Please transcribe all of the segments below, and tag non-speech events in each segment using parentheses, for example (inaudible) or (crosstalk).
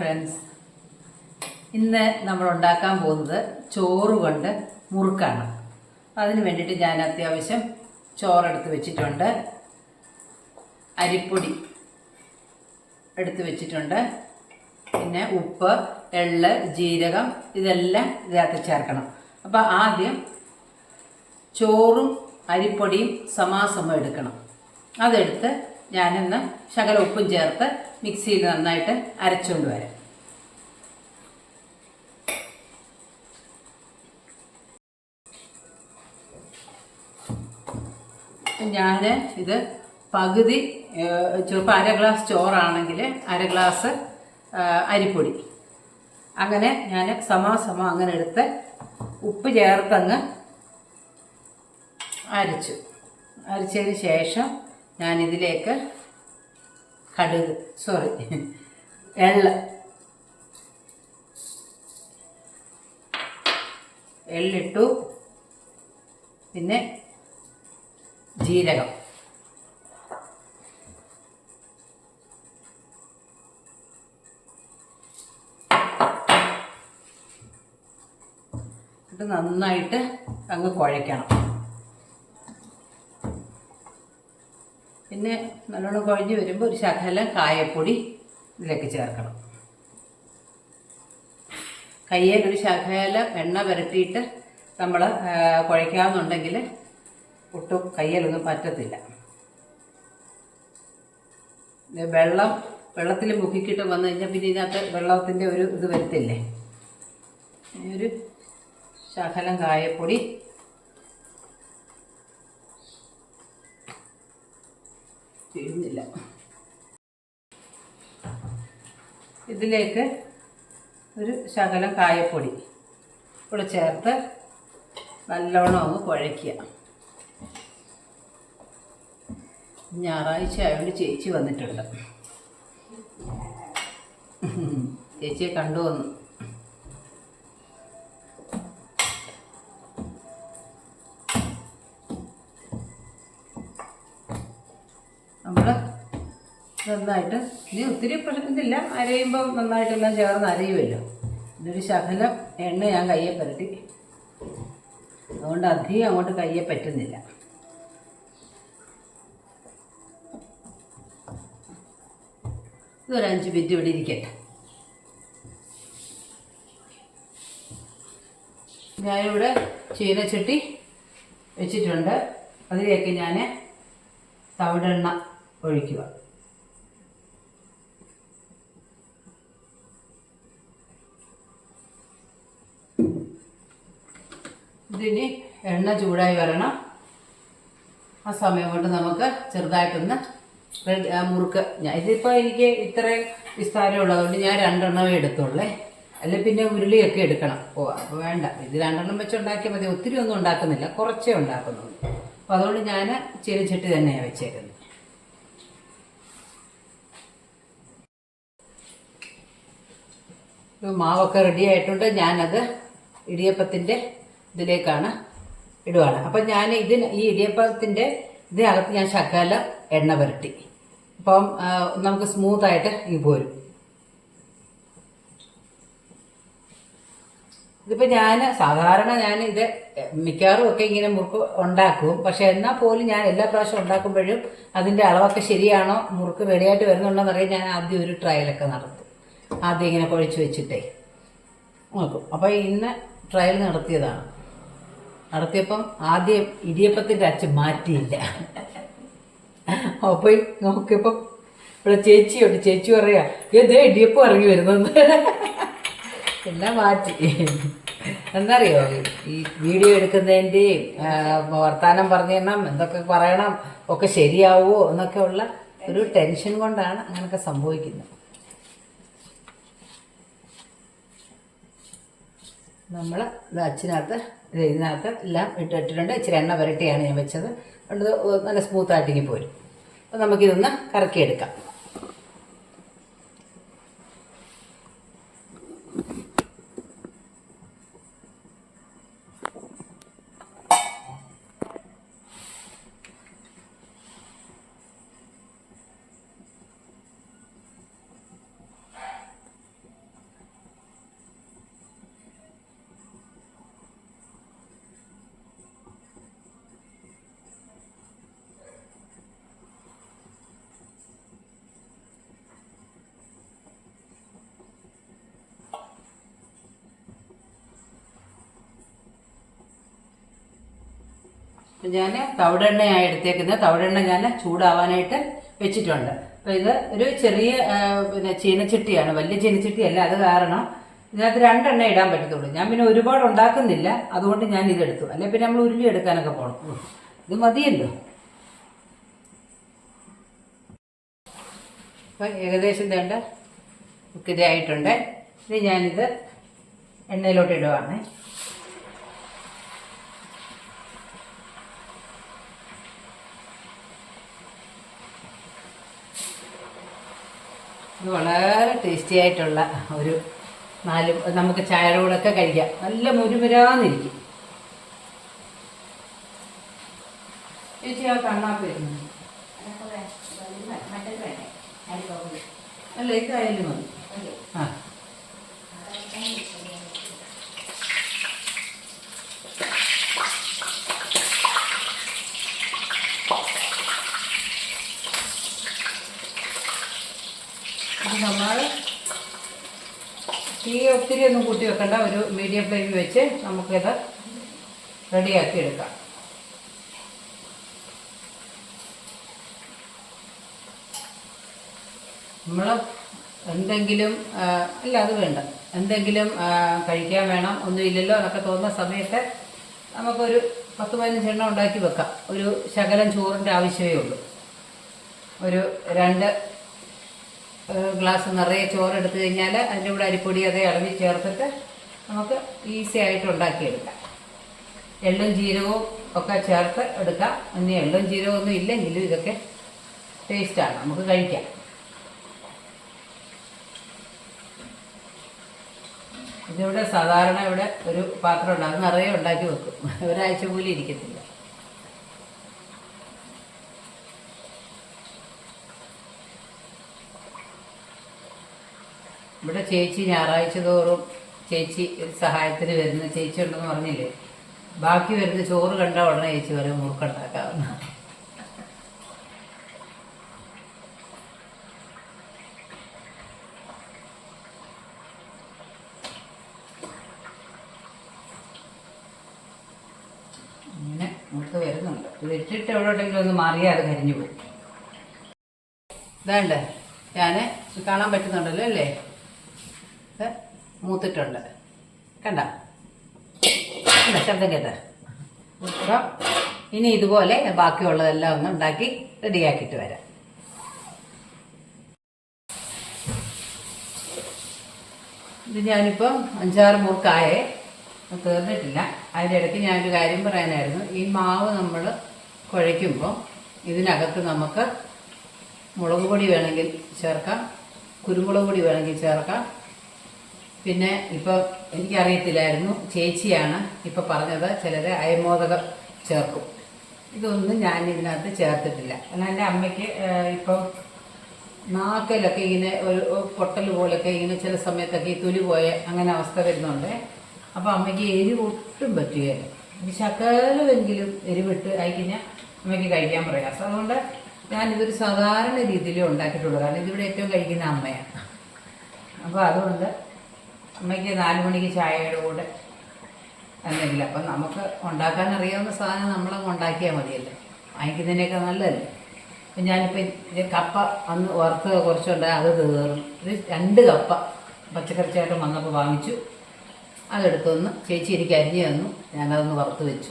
Friends ഇന്ന് നമ്മൾ ഉണ്ടാക്കാൻ പോകുന്നത് ചോറ് കൊണ്ട് മുറുക്കാണ്. അതിന് വേണ്ടിയിട്ട് ഞാൻ അത്യാവശ്യം ചോറെടുത്ത് വെച്ചിട്ടുണ്ട്. അരിപ്പൊടി എടുത്ത് വെച്ചിട്ടുണ്ട്. പിന്നെ ഉപ്പ് എള്ള് ജീരകം ഇതെല്ലാം ഇതിനകത്ത് ചേർക്കണം. അപ്പോൾ ആദ്യം ചോറും അരിപ്പൊടിയും സമാസമം എടുക്കണം. അതെടുത്ത് ഞാനിന്ന് ശകല ഉപ്പും ചേർത്ത് മിക്സിയിൽ നന്നായിട്ട് അരച്ചുകൊണ്ട് വരാം. ഞാൻ ഇത് പകുതി ചിലപ്പോൾ അര ഗ്ലാസ് ചോറാണെങ്കിൽ അര ഗ്ലാസ് അരിപ്പൊടി. അങ്ങനെ ഞാൻ സമാസമം അങ്ങനെ എടുത്ത് ഉപ്പ് ചേർത്തങ്ങ് അരച്ചു. അരച്ചതിന് ശേഷം ഞാനിതിലേക്ക് കടുക് സോറി എള്ള് എള്ളിട്ടു പിന്നെ ജീരകം. നന്നായിട്ട് അങ്ങ് കുഴയ്ക്കണം. പിന്നെ നല്ലോണം കുഴഞ്ഞ് വരുമ്പോൾ ഒരു ശകലം കായപ്പൊടി ഇതിലേക്ക് ചേർക്കണം. കയ്യിൽ ഒരു ശകല എണ്ണ പുരട്ടിയിട്ട് നമ്മൾ കുഴയ്ക്കാമെന്നുണ്ടെങ്കിൽ ഒട്ടും കയ്യിലൊന്നും പറ്റത്തില്ല. വെള്ളം വെള്ളത്തിൽ മുക്കിക്കിട്ട് വന്നു കഴിഞ്ഞാൽ പിന്നെ ഇതിനകത്ത് വെള്ളത്തിന്റെ ഒരു ഇത് വരത്തില്ലേ? ഒരു ശകലം കായപ്പൊടി ചെയ്യുന്നില്ല. ഇതിലേക്ക് ഒരു ശകലം കായപ്പൊടി. കൂടെ ചേർത്ത് നല്ലോണം ഒന്ന് കുഴയ്ക്കുക. ഞായറാഴ്ച ആയതുകൊണ്ട് ചേച്ചി വന്നിട്ടുണ്ട്. ചേച്ചിയെ കണ്ടു വന്നു. നമ്മൾ നന്നായിട്ട്. ഇനി ഒത്തിരി പ്രശ്നത്തില്ല. അരയുമ്പോൾ നന്നായിട്ടെല്ലാം ചേർന്ന് അരയുമല്ലോ ഇതൊരു ശകലം എണ്ണ ഞാൻ കയ്യെ പുരട്ടി. അതുകൊണ്ട് അധികം അങ്ങോട്ട് കയ്യെ പറ്റുന്നില്ല. ഇതൊരു അഞ്ച് മിനിറ്റ് ഇവിടെ ഇരിക്കട്ടെ. ഞാനിവിടെ ചീനച്ചട്ടി വെച്ചിട്ടുണ്ട്. അതിലേക്ക് ഞാൻ തവിടെണ്ണ ഒഴിക്കുക. ഇതിന് എണ്ണ ചൂടായി വരണം. ആ സമയം കൊണ്ട് നമുക്ക് ചെറുതായിട്ടൊന്ന് മുറുക്ക മുറുക്ക്. ഞാൻ ഇതിപ്പോൾ എനിക്ക് ഇത്രയും വിസ്താരം ഉള്ളതുകൊണ്ട് ഞാൻ രണ്ടെണ്ണമേ എടുത്തുള്ളേ. അല്ലെ പിന്നെ ഉരുളിയൊക്കെ എടുക്കണം. ഓ അപ്പോൾ വേണ്ട. ഇത് രണ്ടെണ്ണം വെച്ച് ഉണ്ടാക്കിയാൽ മതി. ഒത്തിരി ഒന്നും ഉണ്ടാക്കുന്നില്ല. കുറച്ചേ ഉണ്ടാക്കുന്നുള്ളൂ. അപ്പോൾ അതുകൊണ്ട് ഞാൻ ചീനച്ചട്ടി തന്നെയാണ് വെച്ചേക്കുന്നത്. മാവൊക്കെ റെഡി ആയിട്ടുണ്ട്. ഞാനത് ഇടിയപ്പത്തിന്റെ ഇതിലേക്കാണ് ഇടുവാണ്. അപ്പം ഞാൻ ഇതിന് ഈ ഇടിയപ്പത്തിന്റെ ഇതിനകത്ത് ഞാൻ ശകലം എണ്ണ പുരട്ടി. അപ്പം നമുക്ക് സ്മൂത്തായിട്ട് ഈ പോരും. ഇതിപ്പോൾ ഞാൻ സാധാരണ ഞാൻ ഇത് മിക്കവാറും ഒക്കെ ഇങ്ങനെ മുറുക്ക് ഉണ്ടാക്കും. പക്ഷെ എന്നാൽ പോലും ഞാൻ എല്ലാ പ്രാവശ്യം ഉണ്ടാക്കുമ്പോഴും അതിന്റെ അളവൊക്കെ ശരിയാണോ മുറുക്ക് റെഡിയായിട്ട് വരുന്നുണ്ടോ എന്നറിയാൻ ഞാൻ ആദ്യം ഒരു ട്രയലൊക്കെ നടത്തും. ആദ്യം ഇങ്ങനെ കുഴച്ച് വെച്ചിട്ടേ. നോക്കും. അപ്പോൾ ഇന്ന് ട്രയൽ നടത്തിയതാണ്. നടത്തിയപ്പം ആദ്യം ഇടിയപ്പത്തിന്റെ അച്ഛൻ മാറ്റിയില്ല. അപ്പോൾ നോക്കിയപ്പം ഇവിടെ ചേച്ചിയുണ്ട്. ചേച്ചി പറയാ ഏതേ ഇടിയപ്പം ഇറങ്ങി വരുന്നത്? എല്ലാം മാറ്റി. എന്നറിയോ ഈ വീഡിയോ എടുക്കുന്നതിന്റെയും വർത്തമാനം പറഞ്ഞണം എന്തൊക്കെ പറയണം ഒക്കെ ശരിയാവുമോ എന്നൊക്കെ ഉള്ള ഒരു ടെൻഷൻ കൊണ്ടാണ് അങ്ങനെയൊക്കെ സംഭവിക്കുന്നത്. നമ്മൾ അച്ഛനകത്ത് ഇതിനകത്ത് എല്ലാം ഇട്ടിട്ടുണ്ട് ഇച്ചിരി എണ്ണ വരട്ടിയാണ് ഞാൻ വെച്ചത്. നല്ല നല്ല സ്മൂത്തായിട്ടിങ്ങി പോരും. അപ്പോൾ നമുക്കിതൊന്ന് കറക്കിയെടുക്കാം. ഞാൻ തവിടെണ്ണയാണ് എടുത്തേക്കുന്നത്. തവിടെണ്ണ ഞാൻ ചൂടാവാനായിട്ട് വെച്ചിട്ടുണ്ട്. അപ്പം ഇത് ഒരു ചെറിയ പിന്നെ ചീനച്ചട്ടിയാണ്. വലിയ ചീനച്ചട്ടിയല്ല അത് കാരണം ഇതിനകത്ത് രണ്ടെണ്ണ ഇടാൻ പറ്റത്തുള്ളൂ. ഞാൻ പിന്നെ ഒരുപാട് ഉണ്ടാക്കുന്നില്ല. അതുകൊണ്ട് ഞാൻ ഇതെടുത്തു അല്ലെ പിന്നെ നമ്മൾ ഉരുളി എടുക്കാനൊക്കെ പോകണം ഇത് മതിയല്ലോ. അപ്പം ഏകദേശം വേണ്ട ഇതായിട്ടുണ്ട് ഇത് ഞാനിത് എണ്ണയിലോട്ട് ഇടുവാണ്. ഇത് വളരെ ടേസ്റ്റി ആയിട്ടുള്ള ഒരു നാല് നമുക്ക് ചായയുടെ കഴിക്കാം. നല്ല മുരുമുരാന്നിരിക്കും. ചേച്ചി ആ കണ്ണാപ്പ് വരുന്നു അല്ല ഇതായാലും മതി ആ ഇത് നമ്മൾ തീ ഒത്തിരി ഒന്നും കൂട്ടി വെക്കണ്ട. ഒരു മീഡിയം ഫ്ലെയിമിൽ വെച്ച് നമുക്കിത് റെഡിയാക്കി എടുക്കാം. നമ്മൾ എന്തെങ്കിലും അല്ല അത് വേണ്ട. എന്തെങ്കിലും കഴിക്കാൻ വേണം ഒന്നുമില്ലല്ലോ എന്നൊക്കെ തോന്നുന്ന സമയത്ത് നമുക്കൊരു പത്ത് പതിനഞ്ചെണ്ണം ഉണ്ടാക്കി വെക്കാം. ഒരു ശകലം ചോറിന്റെ ആവശ്യമേ ഉള്ളൂ. ഒരു രണ്ട് ഗ്ലാസ് നിറയെ ചോറ് എടുത്തു കഴിഞ്ഞാൽ അതിന്റെ കൂടെ അരിപ്പൊടി അതേ അളവിൽ ചേർത്തിട്ട് നമുക്ക് ഈസി ആയിട്ട് ഉണ്ടാക്കിയെടുക്കാം. എള്ളും ജീരകവും ഒക്കെ ചേർത്ത് എടുക്കാം. ഇനി എള്ളും ജീരകവും ഒന്നും ഇല്ലെങ്കിലും ഇതൊക്കെ ടേസ്റ്റാണ് നമുക്ക് കഴിക്കാം. ഇതിവിടെ സാധാരണ ഇവിടെ ഒരു പാത്രം ഉണ്ട്. അത് നിറയെ ഉണ്ടാക്കി വെക്കും. (laughs) ഒരാഴ്ച പോലും ഇരിക്കത്തില്ല. ഇവിടെ ചേച്ചി ഞായറാഴ്ച തോറും ചേച്ചി സഹായത്തിന് വരുന്ന ചേച്ചി ഉണ്ടെന്ന് പറഞ്ഞില്ലേ? ബാക്കി വരുന്ന ചോറ് കണ്ട ഉടനെ ചേച്ചി വരെ മുറുക്കുണ്ടാക്കാവുന്ന ഇങ്ങനെ മുറുക്ക് വരുന്നുണ്ട്. ഇത് ഇട്ടിട്ട് എവിടെയെങ്കിലും ഒന്ന് മാറിയാൽ അത് കരിഞ്ഞു പോകും ഇതാണ്ട് ഞാൻ കാണാൻ പറ്റുന്നുണ്ടല്ലോ അല്ലേ? ഇത് മൂത്തിട്ടുണ്ട്. കണ്ട? കണ്ട? ശബ്ദം കേട്ട? അപ്പം ഇനി ഇതുപോലെ ബാക്കിയുള്ളതെല്ലാം ഒന്ന് ഉണ്ടാക്കി റെഡിയാക്കിയിട്ട് വരാം. ഇത് ഞാനിപ്പം അഞ്ചാറ് മുറുക്കായേ. തീർന്നിട്ടില്ല. അതിന്റെ ഇടയ്ക്ക് ഞാനൊരു കാര്യം പറയാനായിരുന്നു. ഈ മാവ് നമ്മൾ കുഴയ്ക്കുമ്പോൾ ഇതിനകത്ത് നമുക്ക് മുളക് പൊടി വേണമെങ്കിൽ ചേർക്കാം. കുരുമുളക് പൊടി വേണമെങ്കിൽ ചേർക്കാം. പിന്നെ ഇപ്പോൾ എനിക്കറിയത്തില്ലായിരുന്നു ചേച്ചിയാണ് ഇപ്പോൾ പറഞ്ഞത് ചിലർ അയമോദകം ചേർക്കും. ഇതൊന്നും ഞാൻ ഇതിനകത്ത് ചേർത്തിട്ടില്ല. എന്നാൽ എന്റെ അമ്മയ്ക്ക് ഇപ്പം നാക്കലൊക്കെ ഇങ്ങനെ ഒരു പൊട്ടൽ പോലൊക്കെ ഇങ്ങനെ ചില സമയത്തൊക്കെ ഈ തൊലി പോയ അങ്ങനെ അവസ്ഥ വരുന്നുണ്ട്. അപ്പോൾ അമ്മയ്ക്ക് എരിവ് ഒട്ടും പറ്റുകയില്ല ശകലമെങ്കിലും എരിവിട്ട് അയക്കഴിഞ്ഞാൽ അമ്മയ്ക്ക് കഴിക്കാൻ പ്രയാസം. അതുകൊണ്ട് ഞാനിതൊരു സാധാരണ രീതിയിൽ ഉണ്ടാക്കിയിട്ടുള്ളൂ. കാരണം ഇതിവിടെ ഏറ്റവും കഴിക്കുന്ന അമ്മയാണ്. അപ്പോൾ അതുകൊണ്ട് അമ്മയ്ക്ക് നാല് മണിക്ക് ചായയുടെ കൂടെ എന്തെങ്കിലും അപ്പം നമുക്ക് ഉണ്ടാക്കാൻ അറിയാവുന്ന സാധനം നമ്മളങ്ങ് ഉണ്ടാക്കിയാൽ മതിയല്ലോ? വാങ്ങിക്കുന്നതിനേക്കാൾ നല്ലതല്ലേ? അപ്പം ഞാനിപ്പോൾ കപ്പ അന്ന് വറുത്ത് കുറച്ചുണ്ട് അത് തീർന്നു. ഒരു രണ്ട് കപ്പ പച്ചക്കറിച്ചായിട്ട് വന്നപ്പോൾ വാങ്ങിച്ചു. അതെടുത്തൊന്ന് ചേച്ചി എനിക്ക് അരിഞ്ഞു തന്നു. ഞാനതൊന്ന് വറുത്ത് വെച്ചു.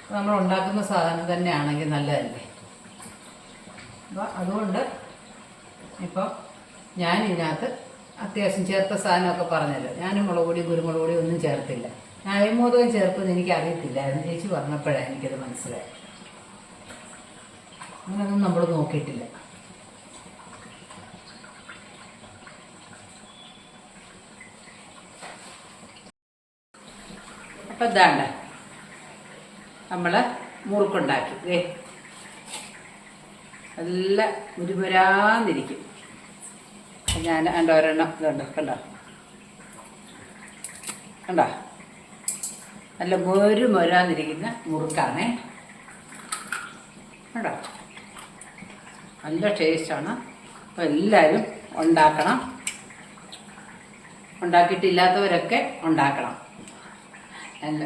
അപ്പോൾ നമ്മൾ ഉണ്ടാക്കുന്ന സാധനം തന്നെയാണെങ്കിൽ നല്ലതല്ലേ? അപ്പോൾ അതുകൊണ്ട് ഇപ്പം ഞാൻ ഇതിനകത്ത് അത്യാവശ്യം ചേർത്ത സാധനമൊക്കെ പറഞ്ഞല്ലോ. ഞാനും മുളക് പൊടി കുരുമുളക് പൊടി ഒന്നും ചേർത്തില്ല. ഞാൻ അയമോദകം ചേർപ്പെന്ന് എനിക്ക് അറിയത്തില്ലായിരുന്നു ചേച്ചി പറഞ്ഞപ്പോഴാണ് എനിക്കത് മനസ്സിലായി അങ്ങനെയൊന്നും നമ്മൾ നോക്കിയിട്ടില്ല. അപ്പം ഇതാണ് നമ്മൾ മുറുക്കുണ്ടാക്കി. നല്ല മുരുമുരാന്നിരിക്കും. ഞാൻ എന്റെ ഒരെണ്ണം ഇതുണ്ട് കണ്ടോ? കണ്ടോ? നല്ല മൊരു മൊരാന്നിരിക്കുന്ന മുറുക്കാണേ. കണ്ടോ? നല്ല ടേസ്റ്റാണ്. അപ്പോൾ എല്ലാവരും ഉണ്ടാക്കണം. ഉണ്ടാക്കിയിട്ടില്ലാത്തവരൊക്കെ ഉണ്ടാക്കണം.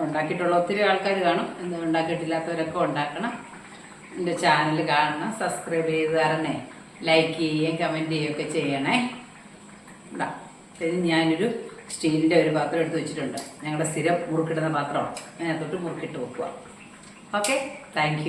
ഉണ്ടാക്കിയിട്ടുള്ള ഒത്തിരി ആൾക്കാർ കാണും. എന്താ ഉണ്ടാക്കിയിട്ടില്ലാത്തവരൊക്കെ ഉണ്ടാക്കണം. എന്റെ ചാനൽ കാണണം സബ്സ്ക്രൈബ് ചെയ്ത് തരണേ. ലൈക്ക് ചെയ്യുകയും കമന്റ് ചെയ്യുകയൊക്കെ ചെയ്യണേ. ഇതാ ഇത് ഞാനൊരു സ്റ്റീലിന്റെ ഒരു പാത്രം എടുത്ത് വെച്ചിട്ടുണ്ട്. ഞങ്ങളുടെ സ്ഥിരം മുറുക്കിടുന്ന പാത്രമാണ്. ഞാൻ അതിനകത്തോട്ട് മുറുക്കിട്ട് വെക്കുക. Okay thank